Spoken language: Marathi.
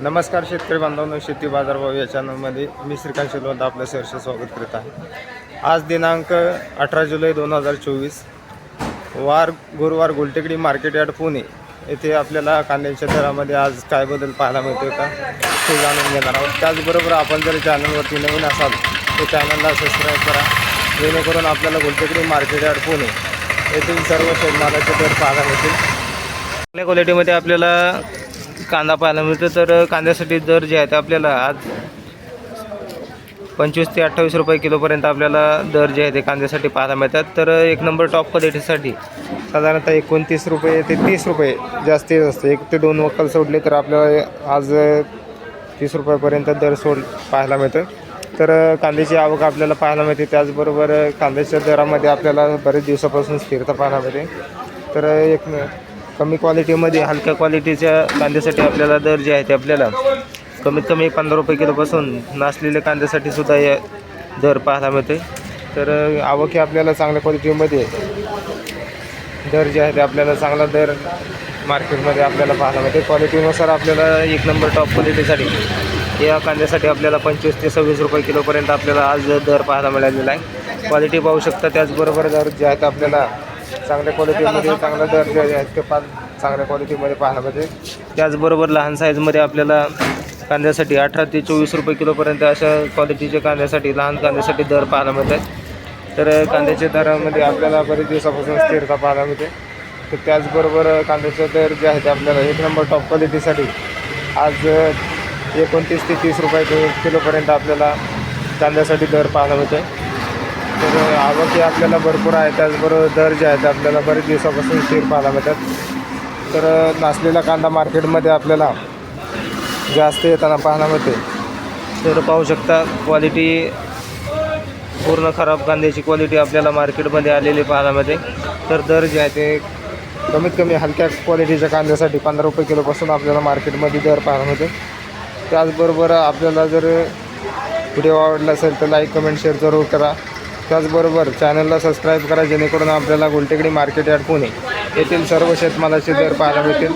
नमस्कार शेतकरी बांधवांनो शेती बाजारभाव या चॅनलमध्ये मी श्रीकांत शिलवंत आपलं सहर्ष स्वागत करीत आहे. आज दिनांक अठरा जुलै दोन हजार चोवीस वार गुरुवार गुलटेकडी मार्केट यार्ड पुणे येथे आपल्याला कांद्यांच्या दरामध्ये आज काय बदल पाहायला मिळतोय का ते जाणून घेणार आहोत. त्याचबरोबर आपण जर चॅनलवरती नवीन असाल तर चॅनलला सबस्क्राईब करा. जेणेकरून आपल्याला गुलटेकडी मार्केट यार्ड पुणे येथील सर्व शेतमालाचे दर पाहायला मिळतील. चांगल्या क्वालिटीमध्ये आपल्याला कांदा पाहायला मिळतो. तर कांद्यासाठी दर जे आहे ते आपल्याला आज पंचवीस ते अठ्ठावीस रुपये किलोपर्यंत आपल्याला दर जे आहे ते कांद्यासाठी पाहायला मिळतात. तर एक नंबर टॉप क्वालिटीसाठी साधारणतः एकोणतीस रुपये ते तीस रुपये जास्तीत जास्त. एक ते दोन वक्कल सोडले तर आपल्याला आज तीस रुपयापर्यंत दर सोड पाहायला मिळतं. तर कांद्याची आवक आपल्याला पाहायला मिळते. त्याचबरोबर कांद्याच्या दरामध्ये आपल्याला बरेच दिवसापासून स्थिरता पाहायला मिळते. तर एक कमी क्वालिटीमध्ये हलक्या क्वालिटीच्या कांद्यासाठी आपल्याला दर जे आहे ते आपल्याला कमीत कमी पंधरा रुपये किलोपासून नासलेल्या कांद्यासाठी सुद्धा या दर पाहायला मिळते. तर आवक ही आपल्याला चांगल्या क्वालिटीमध्ये दर जे आहे ते आपल्याला चांगला दर मार्केटमध्ये आपल्याला पाहायला मिळते. क्वालिटीनुसार आपल्याला एक नंबर टॉप क्वालिटीसाठी या कांद्यासाठी आपल्याला पंचवीस ते सव्वीस रुपये किलोपर्यंत आपल्याला आज दर पाहायला मिळालेला आहे. क्वालिटी पाहू शकता त्याचबरोबर दर जे आहेत आपल्याला चांगल्या क्वालिटीमध्ये चांगला दर जे आहेत ते पाल चांगल्या क्वालिटीमध्ये पाहायला मिळते त्याचबरोबर लहान साईजमध्ये आपल्याला कांद्यासाठी अठरा ते चोवीस रुपये किलोपर्यंत अशा क्वालिटीच्या कांद्यासाठी लहान कांद्यासाठी दर पाहायला मिळतात. तर कांद्याच्या दरामध्ये आपल्याला बरेच दिवसापासून स्थिरता पाहायला मिळते. तर त्याचबरोबर कांद्याचे दर जे आहे ते आपल्याला एक नंबर टॉप क्वालिटीसाठी आज एकोणतीस ते तीस रुपये किलोपर्यंत आपल्याला कांद्यासाठी दर पाहायला मिळते तर आवक ही आपल्याला भरपूर आहे. त्याचबरोबर दर जे आहेत आपल्याला बरेच दिवसापासून स्थिर पाहायला मिळतात. तर नाचलेला कांदा मार्केटमध्ये आपल्याला जास्त येताना पाहायला मिळते. तर पाहू शकता क्वालिटी पूर्ण खराब कांद्याची क्वालिटी आपल्याला मार्केटमध्ये आलेली पाहायला मिळते. तर दर जे आहे ते कमीत कमी हलक्या क्वालिटीच्या कांद्यासाठी पंधरा रुपये किलोपासून आपल्याला मार्केटमध्ये दर पाहायला मिळते. त्याचबरोबर आपल्याला जर व्हिडिओ आवडला असेल तर लाईक कमेंट शेअर जरूर करा. त्याचबरोबर चॅनलला सबस्क्राईब करा जेणेकरून आपल्याला गुलटेकडी मार्केट यार्ड पुणे येथील सर्व शेतमालाचे दर पाहायला मिळतील.